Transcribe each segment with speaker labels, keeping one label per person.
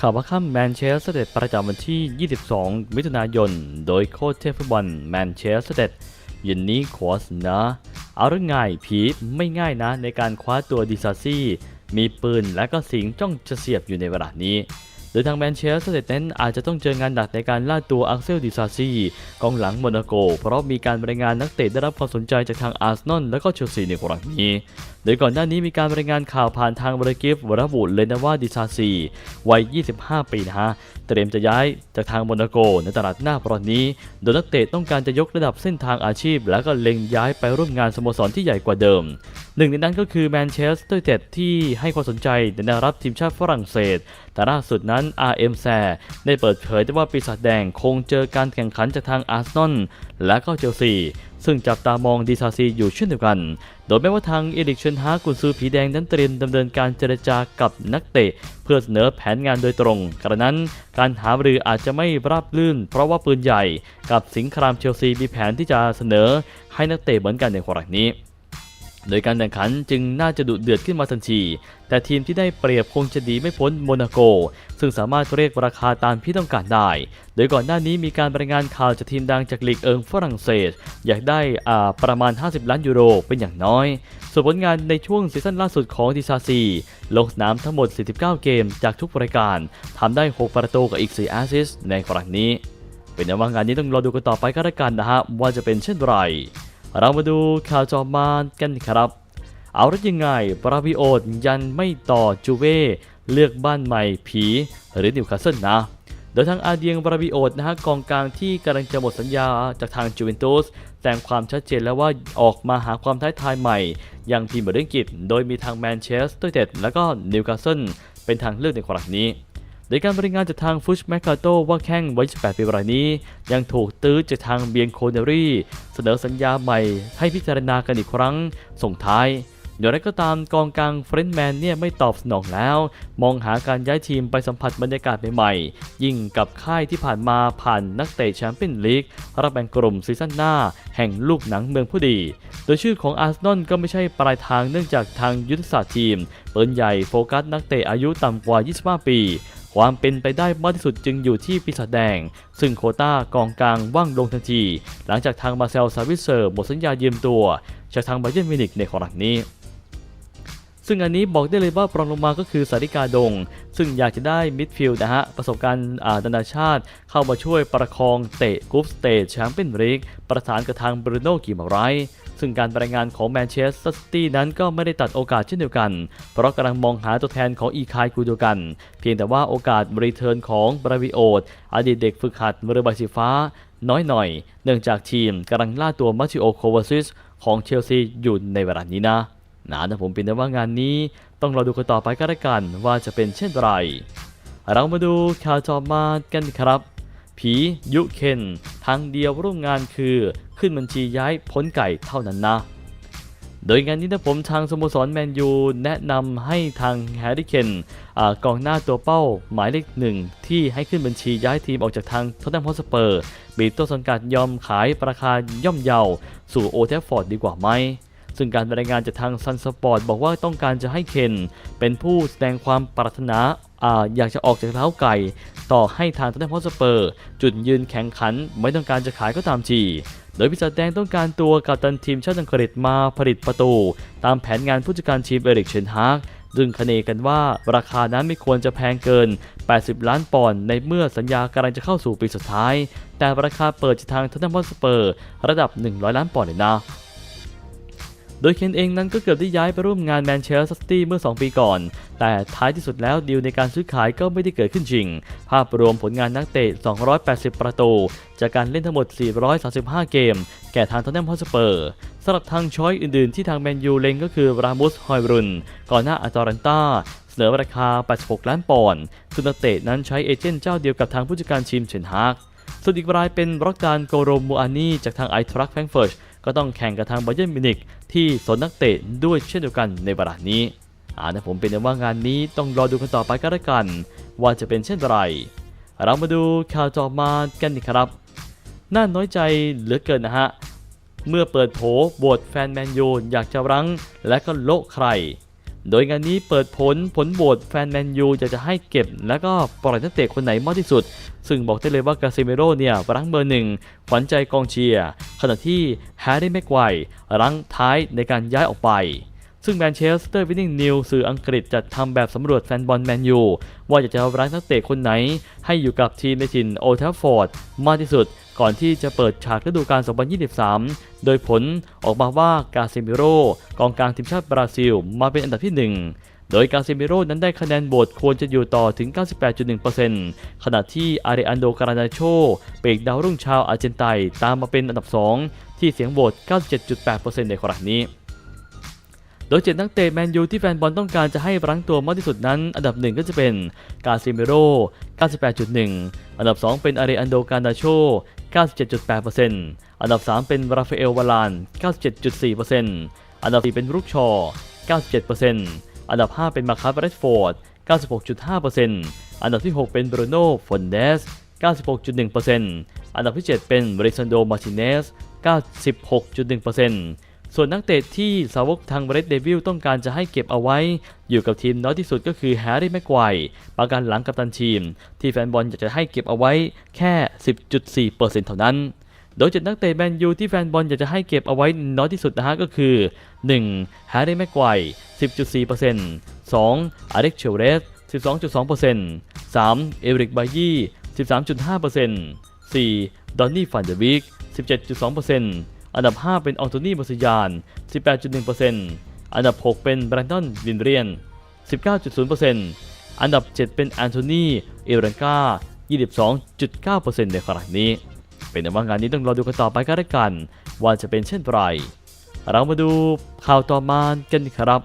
Speaker 1: ข่าวว่าค่ำแมนเชสเตอร์ประจำวันที่ 22 มิถุนายน โดยโค้ชเทพฟุตบอลแมนเชสเตอร์ยินนี้ขวสนะเอาเรื่องง่ายผีไม่ง่ายนะในการคว้าตัวดิซาซี่ มีปืนและก็สิงจ้องจะเสียบอยู่ในเวลานี้โดยทางแมนเชสเตอร์นั้นอาจจะต้องเจองานหนักในการล่าตัวอักเซลดิซาซีกองหลังโมนาโก เพราะมีการบรายงานนักเตะได้รับความสนใจจากทางอาร์เซนอลและก็เชลซีในครั้งนี้ โดยก่อนหน้านี้มีการรายงานข่าวผ่านทางบริกิฟรบุเลนะว่าดิซาซีวัย 25 ปีนะฮะเตรียมจะย้ายจากทางโมนาโกในตลาดหน้าปรอนนี้ โดยนักเตะต้องการจะยกระดับเส้นทางอาชีพ แล้วก็เล็งย้ายไปร่วมงานสโมสรที่ใหญ่กว่าเดิม หนึ่งในนั้นก็คือแมนเชสเตอร์เต็ดที่ให้ความสนใจในแนวรับทีมชาติฝรั่งเศส แต่ล่าสุดนั้น RM แซได้เปิดเผยว่าปีศาจแดงคงเจอการแข่งขันจากทางอาร์เซนอลและก็เชลซีซึ่งจับตามองดีซาซีอยู่เช่นเดียวกัน โดยแม้ว่าทางเอริกเชนฮากุนซือผีแดงนั้นเตรียมดำเนินการเจรจากับนักเตะ เพื่อเสนอแผนงานโดยตรง กระนั้นการหารืออาจจะไม่ราบรื่น เพราะว่าปืนใหญ่ กับสิงครามเชลซีมีแผนที่จะเสนอให้นักเตะเหมือนกันในครั้งนี้ โดยการแข่งขันจึงน่าจะดุเดือดขึ้นมาทันที แต่ทีมที่ได้เปรียบคงจะดีไม่พ้นโมนาโก ซึ่งสามารถเรียกราคาตามที่ต้องการได้ โดยก่อนหน้านี้มีการรายงานข่าวจากทีมดังจากลีกเอิงฝรั่งเศส อยากได้อ่าประมาณ 50 ล้านยูโรเป็นอย่างน้อย ส่วนผลงานในช่วงซีซั่นล่าสุดของดิซาซีลงสนามทั้งหมด 49 เกมจากทุกรายการทำได้ 6 ประตูกับอีก 4 แอสซิสต์ในครั้งนี้ เป็นว่างานนี้ต้องรอดูกันต่อไปก็แล้วกันนะฮะว่าจะเป็นเช่นไร เรามาดูข่าวจอมานกันครับ เอาละยังไงบราวิโอดยันไม่ต่อจูเว่เลือกบ้านใหม่ผีหรือนิวคาสเซิลนะ โดยทางอาเดียงบราวิโอดนะฮะกองกลางที่กำลังจะหมดสัญญาจากทางจูเวนตุสแสดงความชัดเจนแล้วว่าออกมาหาความท้าทายใหม่ยังทีมเบอร์เดนกิจโดยมีทางแมนเชสเตอร์เต็ดและก็นิวคาสเซิลเป็นทางเลือกในครั้งนี้ โดยการบริงานจากทางฟุชแมคคาโตว่าแข้งวัย 18 ปีรายนี้ ยังถูกตื้อจากทางเบียนโคเนรี่เสนอสัญญาใหม่ให้พิจารณากันอีกครั้ง ส่งท้ายอย่างไรก็ตามกองกลางเฟรนด์แมนเนี่ยไม่ตอบสนองแล้ว มองหาการย้ายทีมไปสัมผัสบรรยากาศใหม่ๆ ยิ่งกับค่ายที่ผ่านมาผ่านนักเตะแชมเปี้ยนลีกรับแบ่งกลุ่มซีซั่นหน้า แห่งลูกหนังเมืองผู้ดี โดยชื่อของอาร์เซนอลก็ไม่ใช่ปลายทางเนื่องจากทางยุทธศาสตร์ทีม เปืนใหญ่โฟกัสนักเตะอายุต่ำกว่า 25 ปี ความเป็นไปได้มากที่สุดจึงอยู่ที่ปีศาจแดง ซึ่งโคต้ากองกลางว่างลงทันที หลังจากทางมาเซลซาวิเซอร์หมดสัญญายืมตัวจากทางไบเยร์นมิวนิกในครั้งนี้ซึ่งอันนี้บอกได้เลยว่าปรองลงมาก็คือสาริกาดง ซึ่งอยากจะได้มิดฟิลด์นะฮะ ประสบการณ์อานานาชาติเข้ามาช่วยประคองเตะกรุ๊ปสเตจแชมเปี้ยนลีกประสานกับทางบรูโน่กิมาไรท์ ซึ่งการรายงานของแมนเชสเตอร์ซิตี้นั้นก็ไม่ได้ตัดโอกาสเช่นเดียวกัน เพราะกำลังมองหาตัวแทนของอีคายกูโดกัน เพียงแต่ว่าโอกาสรีเทิร์นของบราวิโอดอดีตเด็กฝึกหัดเรือใบสีฟ้า น้อยหน่อย เนื่องจากทีมกำลังล่าตัวมาติโอโควาซิสของเชลซีอยู่ในเวลานี้นะนะแต่ผมเป็นแต่ว่างานนี้ต้องรอดูกันต่อไปก็แล้วกันว่าจะเป็นเช่นไร เรามาดูข่าวต่อมากันครับ ผียุเคนทางเดียวร่วมงานคือ ขึ้นบัญชีย้ายพ้นไก่เท่านั้นนะ โดยงานนี้นะผมทางสโมสรแมนยูแนะนำให้ทางแฮร์รี่เคนกองหน้าตัวเป้าหมายเลขหนึ่งที่ให้ขึ้นบัญชีย้ายทีมออกจากทางทอตแนมฮอสเปอร์บีบตัวสังกัดยอมขายราคาย่อมเยาสู่โอเทฟฟอร์ดดีกว่าไหม ซึ่งการรายงานจากทางซันสปอร์ตบอกว่าต้องการจะให้เคนเป็นผู้แสดงความปรารถนาอยากจะออกจากเท้าไก่ ต่อให้ทางทันเดนพอสเปอร์ จุดยืนแข่งขันไม่ต้องการจะขายก็ตามทีโดยพิจารแดงต้องการตัวกัปตันทีมชาติอังกฤษมาผลิตประตู ตามแผนงานผู้จัดการทีมเอริกเชนฮากซึ่งคเนกันว่าราคานั้นไม่ควรจะแพงเกิน 80 ล้านปอนด์ในเมื่อสัญญากำลังจะเข้าสู่ปีสุดท้าย แต่ราคาเปิดจากทางทันเดนพอสเปอร์ ระดับ 100 ล้านปอนด์เลยนะ โดยเคนเองนั้นก็เกือบได้ย้ายไปร่วมงานแมนเชสเตอร์ซิตี้เมื่อ 2 ปีก่อน แต่ท้ายที่สุดแล้วดีลในการซื้อขายก็ไม่ได้เกิดขึ้นจริง ภาพรวมผลงานนักเตะ 280 ประตู จากการเล่นทั้งหมด 435 เกม แก่ทางทอนแนมฮอสเปอร์สำหรับทางช้อยอื่นๆที่ทางแมนยูเล็งก็คือรามุสฮอยรุน ก่อนหน้าอาตอรันตาเสนอราคา 86 ล้านปอนด์ซึ่งนักเตะนั้นใช้เอเจนต์เจ้าเดียวกับทางผู้จัดการทีมเชนฮากส่วนอีกรายเป็นบร็อกการโกโรมูอานีจากทางไอทรัคแฟรงเฟิร์ต ก็ต้องแข่งกับทางไบเยร์นมิวนิกที่สนนักเตะด้วยเช่นเดียวกันในเวลานี้อ่านะผมเป็นว่างานนี้ต้องรอดูกันต่อไปก็แล้วกัน ว่าจะเป็นเช่นไร เรามาดูข่าวต่อมากันดีครับ น่าน้อยใจเหลือเกินนะฮะ เมื่อเปิดโผโบทแฟนแมนยูอยากจะรั้งและก็โละใคร โดยงานนี้เปิดผลผลโหวตแฟนแมนยูจะจะให้เก็บ แล้วก็ปล่อยนักเตะคนไหนมากที่สุด ซึ่งบอกได้เลยว่ากาเซเมโร่เนี่ยรั้งเบอร์หนึ่งขวัญใจกองเชียร์ขณะที่แฮร์รี่แม็กไกวรั้งท้ายในการย้ายออกไป ซึ่งแมนเชสเตอร์วินนิ่งนิวสื่ออังกฤษจัดทำแบบสำรวจแฟนบอลแมนยูว่าอยากจะร้ายนักเตะคนไหน ให้อยู่กับทีมในถิ่นโอลด์แทัฟฟอร์ดมากที่สุด ก่อนที่จะเปิดฉากฤดูกาล 2023 โดยผลออกมาว่ากาเซมิโร่กองกลางทีมชาติบราซิล มาเป็นอันดับที่ 1โดยกาเซมิโร่นั้นได้คะแนนโหวตควรจะอยู่ต่อถึง 98.1%ขณะที่อาริอันโดการานาโช เปกดาวรุ่งชาวอาร์เจนไตตามมาเป็นอันดับ 2 ที่เสียงโหวต 97.8%ในครั้งนี้ โดยเจ็ดนักเตะแมนยูที่แฟนบอลต้องการจะให้รั้งตัวมากที่สุดนั้น อันดับหนึ่งก็จะเป็นกาซิเมโร่98.1 อันดับ 2 เป็นอาริอันโดการาโช 97.8%อันดับ 3 เป็นราฟาเอลวาลาน 97.4%อันดับ 4 เป็นรุกชอ 97%อันดับ 5 เป็นมาคัสเรสฟอร์ด 96.5%อันดับที่ 6 เป็นบรูโน่ฟอนเดส 96.1%อันดับที่ 7 เป็นบริซันโดมาร์ติเนส 96.1% ส่วนนักเตะที่สาวกทางเรดเดวิลต้องการจะให้เก็บเอาไว้ อยู่กับทีมน้อยที่สุดก็คือแฮร์รี่แม็กไกวร์ประกันหลังกัปตันทีม ที่แฟนบอลอยากจะให้เก็บเอาไว้แค่ 10.4%เท่านั้นโดยเจ็ดนักเตะแมนยูที่แฟนบอลอยากจะให้เก็บเอาไว้น้อยที่สุดนะฮะก็คือ 1. แฮร์รี่แม็กไกว10.4% 2. อเล็กเชลเรส12.2% 3. เอริกบายี่13.5% 4. ดอนนี่ฟันเดวิก17.2% อันดับ 5 เป็นอองโตนีบอสยาน 18.1%อันดับ 6 เป็นแบรนดอนวินเรียน 19.0%อันดับ 7 เป็นแอนโทนีเอรังกา22.9%ในขณะนี้ เป็นแต่ว่างานนี้ต้องรอดูกันต่อไปก็แล้วกัน ว่าจะเป็นเช่นไร เรามาดูข่าวต่อมากันครับ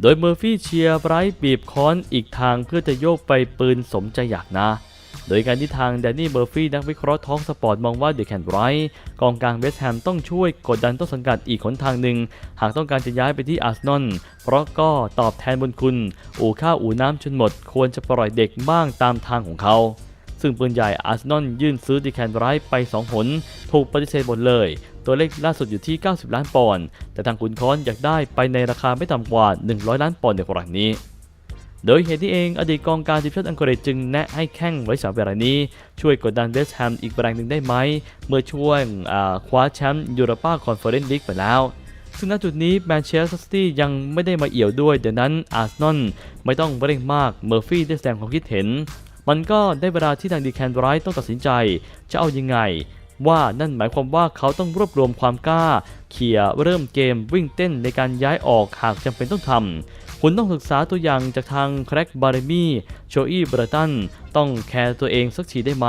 Speaker 1: โดยเมอร์ฟี่เชียร์ไบรท์บีบค้อนอีกทางเพื่อจะโยกไปปืนสมใจอยากนะ โดยการที่ทางแดนนี่เมอร์ฟี่นักวิเคราะห์ท้องสปอร์ตมองว่าเดอะแคนไรท์กองกลางเวสต์แฮมต้องช่วยกดดันต้นสังกัดอีกหนทางหนึ่ง หากต้องการจะย้ายไปที่อาร์เซนอลเพราะก็ตอบแทนบุญคุณ อู่ข้าวอู่น้ำจนหมด ควรจะปล่อยเด็กบ้างตามทางของเขา ซึ่งปืนใหญ่อาร์เซนอลยื่นซื้อเดีแคนไรท์ไป2หนถูกปฏิเสธหมดเลยตัวเลขล่าสุดอยู่ที่ 90 ล้านปอนด์ แต่ทางขุนค้อนอยากได้ไปในราคาไม่ต่ำกว่า 100 ล้านปอนด์ในกรณีนี้ โดยเหตุที่เองอดีตกองการทีมชาติอังกฤษจึงแนะให้แข้งไว้สามเวลานี้ ช่วยกดดันเวสต์แฮมอีกแรงหนึ่งได้ไหม เมื่อช่วงคว้าแชมป์ยูโรปาคอนเฟอเรนซ์ลีกไปแล้วซึ่งณจุดนี้แมนเชสเตอร์ซิตี้ยังไม่ได้มาเอี่ยวด้วยดังนั้นอาร์เซนอลไม่ต้องเร่งมากเมอร์ฟี่ได้แสดงความคิดเห็น มันก็ได้เวลาที่ทางดีแคนไรท์ต้องตัดสินใจ จะเอายังไง ว่านั่นหมายความว่าเขาต้องรวบรวมความกล้า เขี่ยเริ่มเกมวิ่งเต้นในการย้ายออกหากจำเป็นต้องทำ คุณต้องศึกษาตัวอย่างจากทางแคร็กบาร์มี่โชอี้เบรตันต้องแคร์ตัวเองสักทีได้ไหม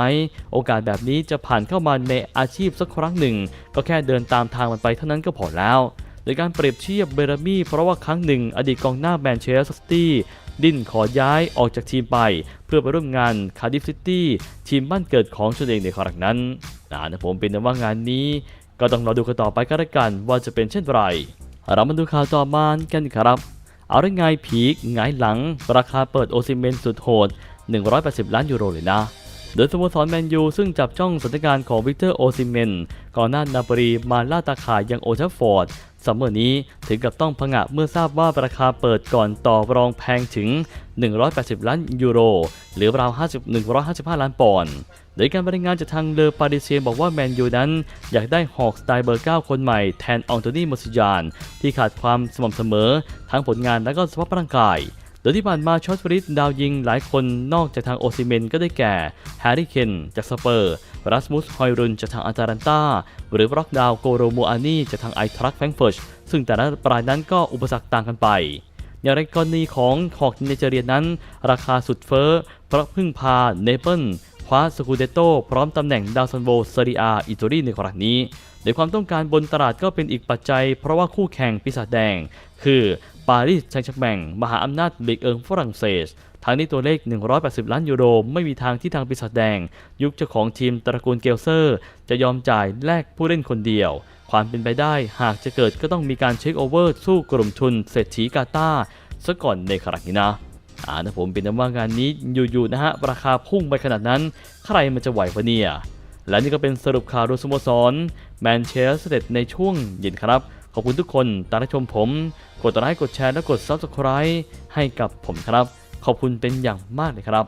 Speaker 1: โอกาสแบบนี้จะผ่านเข้ามาในอาชีพสักครั้งหนึ่ง ก็แค่เดินตามทางมันไปเท่านั้นก็พอแล้วโดยการเปรียบเทียบเบรมี่เพราะว่าครั้งหนึ่งอดีตกองหน้าแมนเชสเตอร์ซิตี้ดิ้นขอย้ายออกจากทีมไป เพื่อไปร่วมงานคาร์ดิฟซิตี้ทีมบ้านเกิดของตัวเองในครั้งนั้นนะผมเป็นว่างานนี้ ก็ต้องรอดูกันต่อไปก็แล้วกันว่าจะเป็นเช่นไรเรามาดูข่าวต่อมากันครับ เอาได้ไงผีกหงายหลัง ราคาเปิดโอซิเมนสุดโหด 180 ล้านยูโรเลยนะ โดยสโมสรแมนยูซึ่งจับจ้องสถานการณ์ของวิกเตอร์โอซิเมนก่อนหน้านาปรีมาล่าตาข่ายยังโอทัฟฟอร์ดซัมเมอร์นี้ถึงกับต้องผงะเมื่อทราบว่าราคาเปิดก่อนต่อรองแพงถึง 180 ล้านยูโร หรือราว 50 155 ล้านปอนด์โดยการบรรยายงานจากทางเลอปาริเซียนบอกว่าแมนยูนั้น อยากได้หอกสไตเบอร์ 9 คนใหม่แทนอองโตนีมอสิยาน ที่ขาดความสม่ำเสมอทั้งผลงานและก็สภาพร่างกาย ดยที่ผ่านมาชอตฟริสดาวยิงหลายคนนอกจากทางโอซิเมนก็ได้แก่แฮร์รี่เคนจากสเปอร์ รัสมุสฮอยรุนจากทางอาตาลันตาหรือบล็อกดาวโกโรโมอานีจากทางไอทรัคแฟงเฟิร์ตซึ่งแต่ละรายนั้นก็อุปสรรคต่างกันไป อย่างไรกรณีของหอกเนเจเรียนั้น ราคาสุดเฟ้อเพราะพึ่งพาเนเปิลคว้าสกูเดโตพร้อมตำแหน่งดาวซันโวเซเรียอิตาลีในครั้งนี้ ดยความต้องการบนตลาดก็เป็นอีกปัจจัย เพราะว่าคู่แข่งปีศาจแดง คือปารีสแซงต์แชร์แมงมหาอำนาจลีกเอิงฝรั่งเศสทางนี้ตัวเลข 180 ล้านยูโร ไม่มีทางที่ทางปีศาจแดง ยุคเจ้าของทีมตระกูลเกลเซอร์ จะยอมจ่ายแลกผู้เล่นคนเดียว ความเป็นไปได้หากจะเกิดก็ต้องมีการเช็คโอเวอร์สู้กลุ่มทุนเศรษฐีกาตาซะก่อนในครั้งนี้นะอ่านะผมเป็นนะว่างานนี้อยู่ๆนะฮะราคาพุ่งไปขนาดนั้น ใครมันจะไหววะเนี่ย และนี่ก็เป็นสรุปข่าวโดยสโมสรแมนเชสเตอร์ในช่วงเย็นครับ ขอบคุณทุกคนตามรับชมผม กดไลค์กดแชร์และกด Subscribe ให้กับผมครับ ขอบคุณเป็นอย่างมากเลยครับ